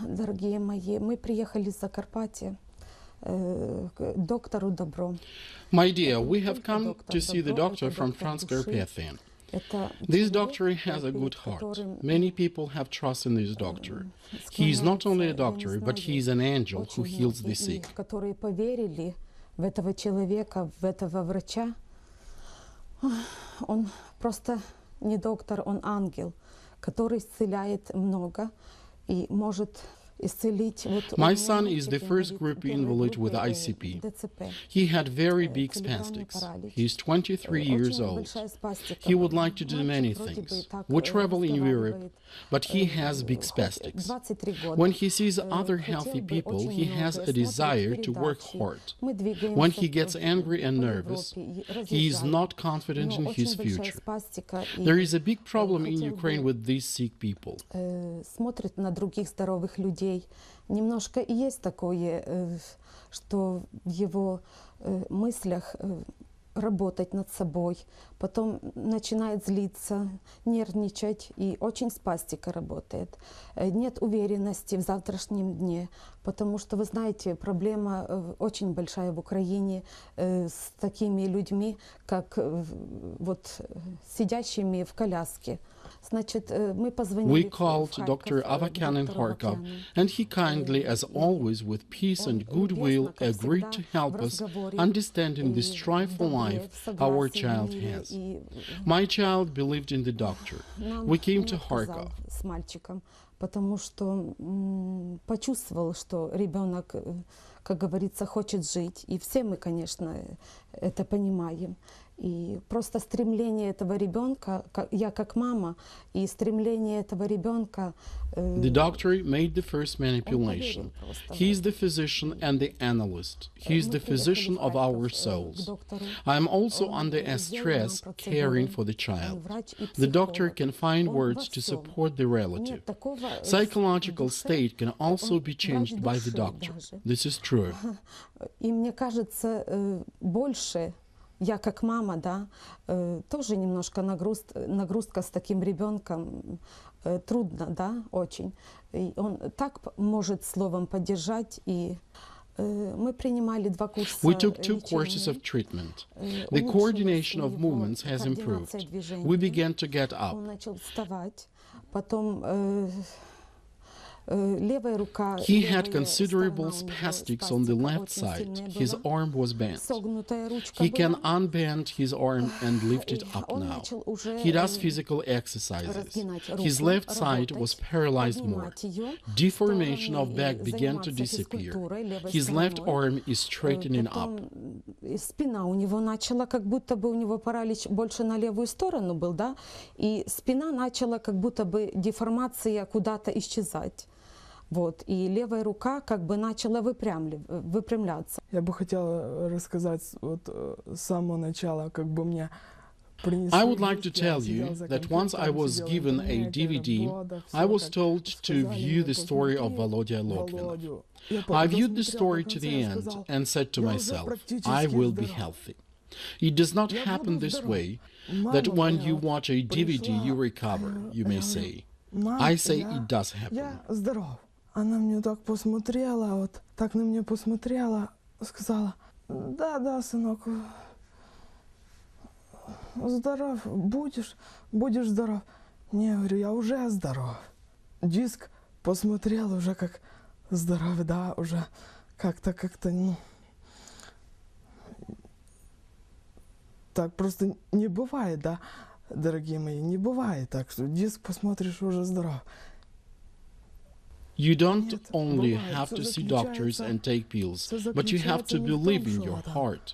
Дорогие мои, мы приехали из Закарпатья э, к доктору Добро. My dear, we have come to see the doctor from Transcarpathian. Это This человек, doctor has a good перед heart. которым, Many people have trust in this doctor. He is not only a doctor, but he is an angel who очень heals the многие, sick. которые поверили в этого человека, в этого врача. Он просто не доктор, он ангел, который исцеляет много и может My son is the first group invalid with ICP. He had very big spastics. He is 23 years old. He would like to do many things. We travel in Europe, but he has big spastics. When he sees other healthy people, he has a desire to work hard. When he gets angry and nervous, he is not confident in his future. There is a big problem in Ukraine with these sick people. Людей. Немножко есть такое, э, что в его э, мыслях э, работать над собой, потом начинает злиться, нервничать, и очень спастика работает. Нет уверенности в завтрашнем дне, потому что, вы знаете, проблема очень большая в Украине с такими людьми, как вот сидящими в коляске. Значит, э, мы позвонили We в- в called Харьков, Dr. э, Avakan in доктору Kharkov, Авакяну. and he kindly, as always, with peace and goodwill, любезно, как agreed to всегда, help в us разговоре understanding the и strifeful добре, life в our согласии, в child мире, has. и My child believed in the doctor. нам We came не to отказал Kharkov. с мальчиком, потому что м, почувствовал, что ребенок, э, как говорится, хочет жить. И все мы, конечно, э, это понимаем. И просто стремление этого ребенка, ка- я как мама, и стремление этого ребенка... э, The doctor made the first он manipulation. поверил просто в He is это. the physician and the analyst. Э, He is мы the приехали physician в of Харьков, our э, к souls. доктору. I am also Он, under э, a сделал нам stress процедуры. caring for the Он child. врач и The doctor психолог. can find Он во words to всем. support the relative. Нет такого, э, в Psychological душе. state can also Он be врач changed by the души doctor. даже. This is true. И мне кажется, э, больше я как мама, да, э, тоже немножко нагруз, нагрузка с таким ребенком э, трудно, да, очень. И он так может словом поддержать и э, мы принимали два курса We took two courses of treatment. Э, The coordination of movements has improved. We began to get Он up. начал вставать, потом He левая had considerable сторона у него spastics on the спастика left очень side. сильная His была. arm was bent. Согнутая ручка He can была. unbend his arm and lift it И up он now. начал уже, He does э, physical exercises. разгинать His руку, left side was работать, paralyzed more. поднимать её в Deformation стороны of back и began to заниматься disappear. физкультурой левой His left стороной. arm is Э, straightening up. потом, э, спина у него начала, как будто бы у него паралич больше на левую сторону был, да, и спина начала как будто бы деформация куда-то исчезать. Вот, и левая рука как бы начала выпрямли- выпрямляться. Я бы хотела рассказать с- вот э, с самого начала, как бы мне принесли I would like to диски, я tell сидела you за that once I компьютером, was сидела в given a интернете, DVD, работа, I всё, was как told to сказали view мне, the story of «Посмотри Volodya Logvinov. Володю». Я I viewed the досмотрела story до to конца the и end сказала, and said to «Я уже myself, практически I will be здоров. healthy. It does not Я happen буду this здоров. way Мама that when you моя watch a DVD you пришла, recover, you я may говорю, say. «Мам, I say я- it does happen. Она мне так посмотрела, вот так на меня посмотрела, сказала, да, да, сынок, здоров, будешь, будешь здоров. Не, говорю, я уже здоров. Диск посмотрел уже как здоров, да, уже как-то, как-то, ну, так просто не бывает, да, дорогие мои, не бывает так, что диск посмотришь уже здоров. You don't Нет, only бывает. have Всё to see doctors заключается- and take pills, всё but you have to заключается не в believe том, in что your там heart.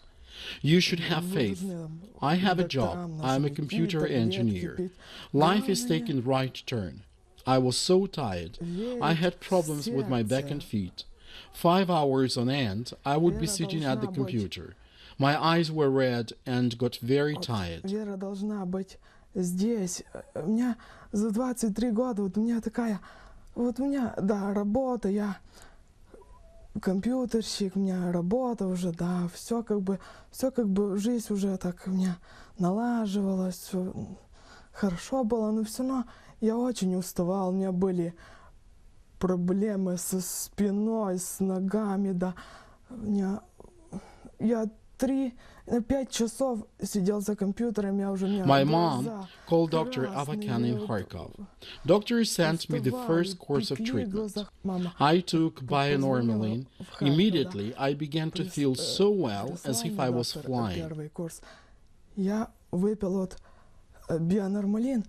You should have Мы faith. должны там I have a докторам job. нашим I'm a идти, computer таблетки engineer. пить. Life is Главное taking right turn. I was so tired. I had верить в problems with my back and сердце. feet. Five hours on end, I would be Вера sitting at the должна быть. computer. My eyes were red and got very Вот tired. Вера должна быть здесь. У меня за 23 года, вот у меня такая, вот у меня, да, работа, я компьютерщик, у меня работа уже, да, все как бы, все как бы, жизнь уже так у меня налаживалась, все хорошо было, но все равно я очень уставал, у меня были проблемы со спиной, с ногами, да. У меня... Я три, э, пять часов сидел за компьютером, я уже... у меня My глаза mom called Dr. красные, Avakan in вот, Kharkov. Doctor sent me the уставали, first course of пекли в treatment. глазах. Мама, I took позвонила bionormalin. в Харьков, да. Immediately, I began to Прис- feel э, so well as if прислал I мне was доктор flying. Первый курс. Я выпил вот э, бионормалин,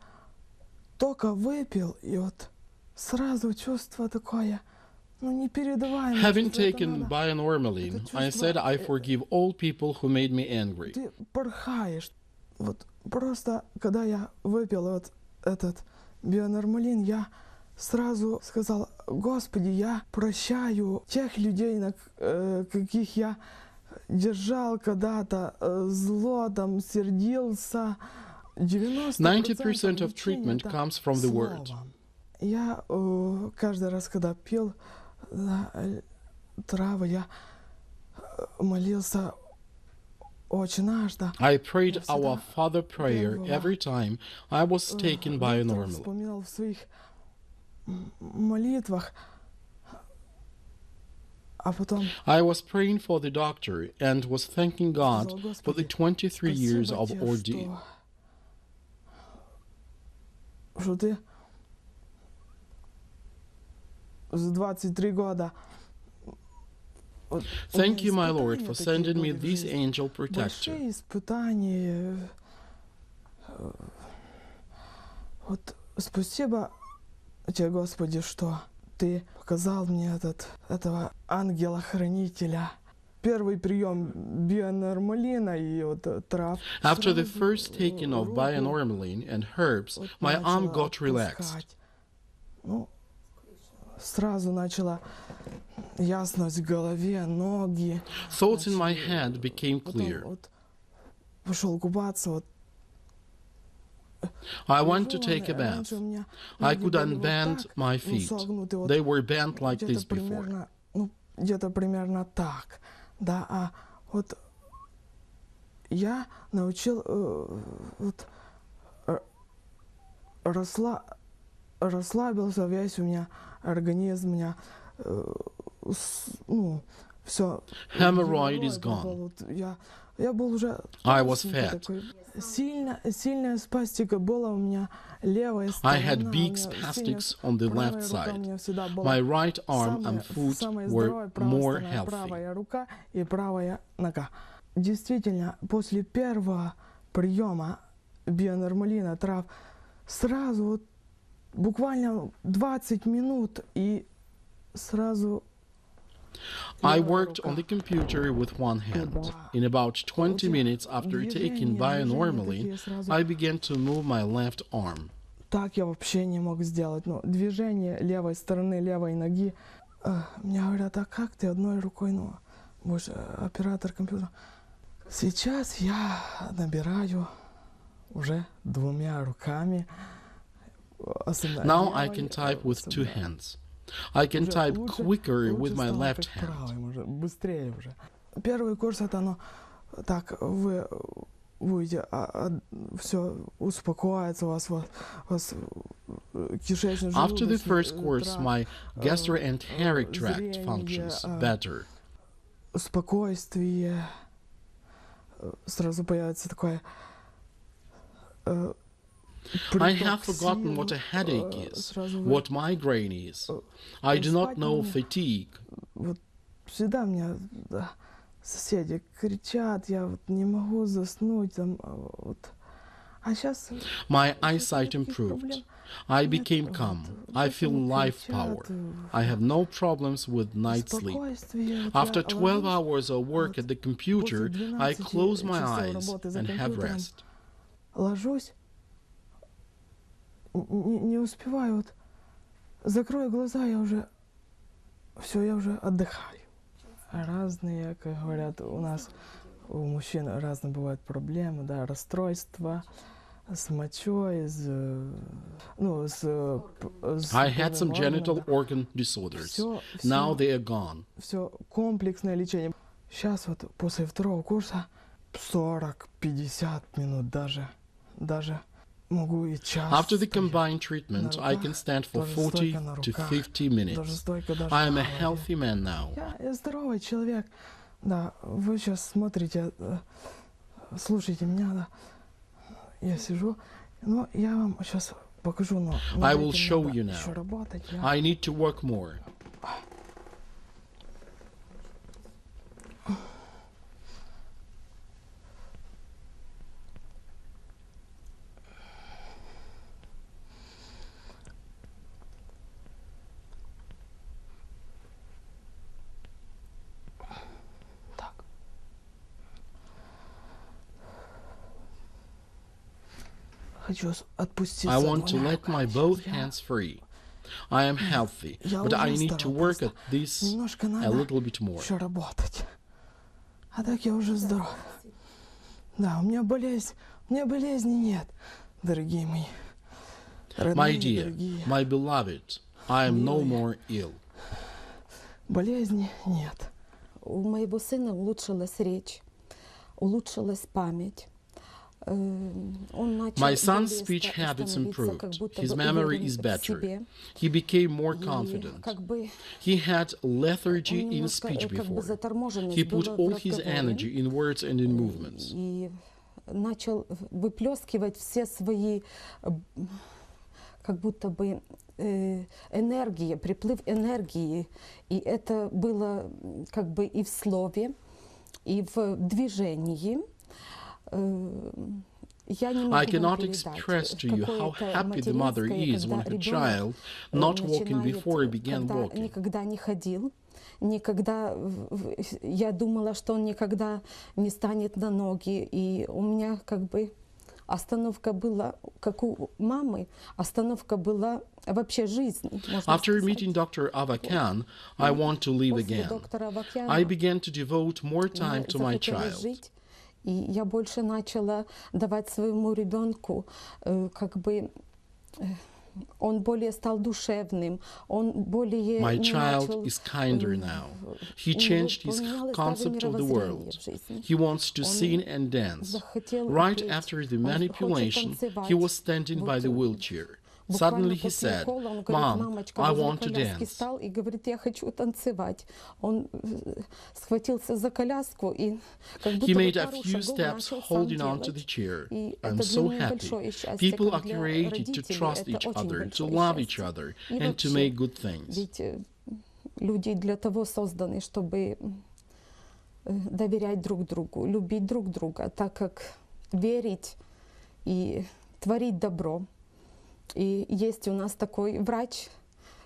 только выпил, и вот сразу чувство такое, ну, непередаваемое. Having чувство. Это taken надо- bionormalin, это I said чувство, I э, forgive all people who made me angry. Ты порхаешь. Вот просто, когда я выпил вот этот бионормалин, я сразу сказал, Господи, я прощаю тех людей, на к- э, каких я держал когда-то э, зло, там, сердился. 90% 90% of лечения treatment это comes from the word. словом. Я э, каждый раз, когда пил да, э, травы, я э, молился очень наш, да. I prayed Я всегда our Father prayer первого, every time I was э, taken доктора bionormalin. вспоминал в своих м, молитвах. А потом I was praying for the doctor and was thanking God сказал, for the Господи, 23 years спасибо of тебе, ordeal. за 23 года вот у Thank меня you, my Lord, испытания for такие sending me были в this жизни. angel protector. Большие испытания. э, Вот спасибо тебе, Господи, что ты показал мне этот, этого ангела-хранителя. Первый прием бионормалина и вот э, трав. After the сразу, first э, taking of руку bionormalin and herbs, вот my arm начала got relaxed. отпускать. Ну, сразу начала ясность в голове, ноги. Thoughts in my head became Потом clear. вот пошел купаться, вот I want to лежу, take a раньше bath. у меня I ноги could были вот unbend так, my ну, feet. согнуты вот They were bent like где-то this before. примерно, ну, где-то примерно так, да, а вот я научил э, вот э, расла, расслабился весь у меня организм, у меня э, с- ну все. Hemorrhoid is gone. я я был уже I was толстенький fat. такой. Сильно, сильная спастика была у меня левая I сторона. had у big меня сильно spastics on the правая left рука у side. меня всегда была My right arm самая- and foot самая were здоровая правая more сторона, healthy. правая рука и правая нога. Действительно, после первого приема бионормалина трав сразу вот буквально 20 минут и сразу I worked on the computer with one hand. In about 20 minutes after taking Движения, bionormalin, движения такие сразу. I began to move my left arm. Так я вообще не мог сделать. Ну, движение левой стороны, левой ноги. Мне говорят, а как ты одной рукой, ну, будешь оператор компьютера? Сейчас я набираю уже двумя руками. Особенно Now I левой, can type э, with two особенно hands. I can уже type лучше- quicker лучше with my стало left как hand. правым уже, быстрее уже. Первый курс это оно так, вы будете все успокоится у вас, у вас, у вас э, кишечник, After the желудочный, first э, course, тракт, my gastroenteric э, tract зрение, functions э, better. спокойствие, э, сразу появится такое э, I приток have forgotten сил, what a headache э, is, сразу вы- what migraine is. э, I do not спать know не- fatigue. вот всегда мне да, соседи кричат, я вот не могу заснуть там, а вот. А сейчас My eyesight improved. I became calm. I feel life power. I have no problems with night sleep. After 12 hours of work at the computer, I close my eyes and have rest. Не, не успеваю, вот закрою глаза, я уже, все, я уже отдыхаю. Разные, как говорят, у нас, у мужчин разные бывают проблемы, да, расстройства с мочой, с, ну, с, с I had some genital органом, organ disorders. Все, Now they are gone. все комплексное лечение. Сейчас вот после второго курса 40-50 минут даже, даже After the стоять. combined treatment, I can stand for Даже 40 стойка на to руках, 50 даже minutes. стойка даже I am на a голове. healthy man now. Я, я здоровый человек. Да, вы сейчас смотрите, э, слушайте меня, да. Я сижу, но я вам сейчас покажу, но над I will этим show надо you now. еще работать. Я- I need to work more. Хочу отпустить. I want to let my both hands free. I am healthy, but I need to work at this a little bit more. еще работать. А так я уже здоров. Да, у меня болезнь, у меня болезни нет, дорогие мои. My Родные, dear, дорогие. my beloved, I am no more ill. Болезни нет. У моего сына улучшилась речь, улучшилась память. Э, Он начал My son's более speech ста- habits становиться как improved. будто His бы memory уверен is в better. себе. He became more И confident. как бы He had lethargy он in немножко, э, speech как бы before. заторможенность He put была в all his разговоре. energy in words and in movements. и начал выплескивать все свои э, как будто бы э, энергии, приплыв энергии. И это было м, как бы и в слове, и в движении. Э, Я не могу I вам cannot передать, express to you how какое-то happy the mother материнское, is when когда her ребенок, child, э, not walking начинает, before he began когда walking. никогда не ходил, никогда в- в- я думала, что он никогда не станет на ноги, и у меня как бы остановка была, как у мамы, остановка была вообще жизни. можно After сказать. meeting Dr. Avakan, I want to live После again. доктора Авакяна I began to devote more мне time to my захотелось child. жить, и я больше начала давать своему ребенку э, как бы э, он более стал душевным, он более My не child начал, is kinder э, now. у He него changed his поменялось даже concept of the мировоззрение world. в жизни. He wants to Он sing and dance. захотел Right петь, after the он хочет manipulation, танцевать. he was standing by Вот, the э, wheelchair. Suddenly he said, Mom, I want to dance. стал и говорит, я хочу танцевать. Он э, схватился за коляску и как будто He made a few steps holding on to the chair. I'm so happy. People are created to trust each other, to love each other, and to make good things. Ведь э, люди для того созданы, чтобы э, доверять друг другу, любить друг друга, так как верить и творить добро. И есть у нас такой врач,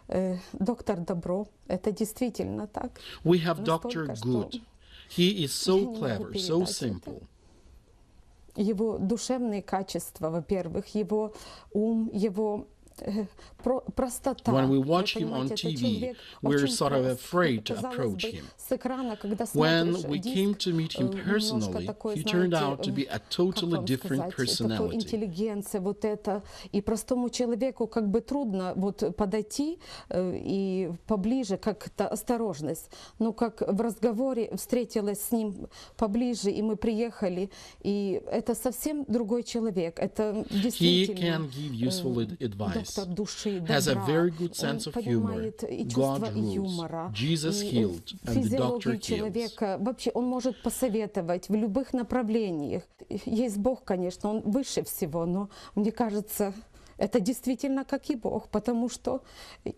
э, доктор Добро. Это действительно так. We have Dr. Что Good. He is so clever, so simple. Его душевные качества, во-первых, его ум, его. When we Вы watch him понимаете, on это TV, человек we're очень sort of прост. afraid to Казалось approach бы, him. С экрана, когда When смотришь we диск, came to meet him э, немножко personally, такой, he turned знаете, out to be э, a как totally вам different сказать, такой personality. интеллигенция, вот это. И простому человеку как бы трудно вот подойти э, и поближе, как-то осторожность. Но как в разговоре встретилась с ним поближе, и мы приехали, и это совсем другой человек. Это He действительно can give useful э, ad- advice. доктор души, Has a добра. very good Он sense of humor. понимает и чувство God rules. юмора, Jesus и healed, and the doctor физиологию kills. человека. Вообще он может посоветовать в любых направлениях. Есть Бог, конечно, Он выше всего, но мне кажется, это действительно как и Бог, потому что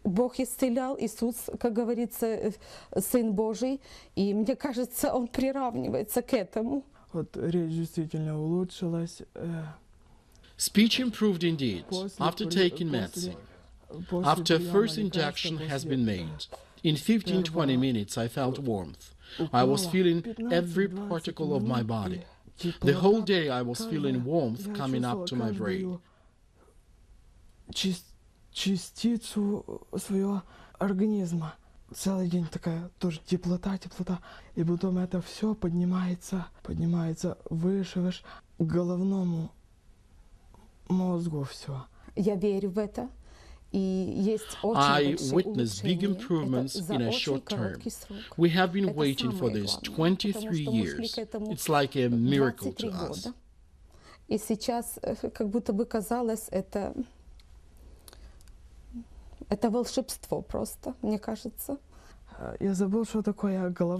Бог исцелял, Иисус, как говорится, э, Сын Божий, и мне кажется, Он приравнивается к этому. Вот речь действительно улучшилась. э, Speech improved indeed после after при- taking после- medicine. после After приема first лекарства, injection has после been made, in 15 20 minutes I felt warmth. I was укола feeling 15-20 every particle of my минут, body. и The whole теплота day I was feeling каждая- warmth я coming up to чувствовала my brain. каждую чис- частицу своего организма. Целый день такая тоже теплота, теплота. И потом это все поднимается, поднимается выше, выше к головному мозгу все. Я верю в это. И есть очень I большие witnessed big улучшения. improvements Это за in a очень short term. короткий срок. We have been Это waiting for самое this главное, потому 23 что мы шли years. к этому It's like a miracle 23 to us. года. И сейчас э, как будто бы казалось это это волшебство просто, мне кажется.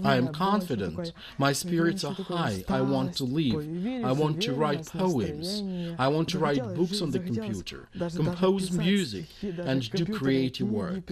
I am confident. My spirits are high. I want to live. I want to write poems. I want to write books on the computer, compose music, and do creative work.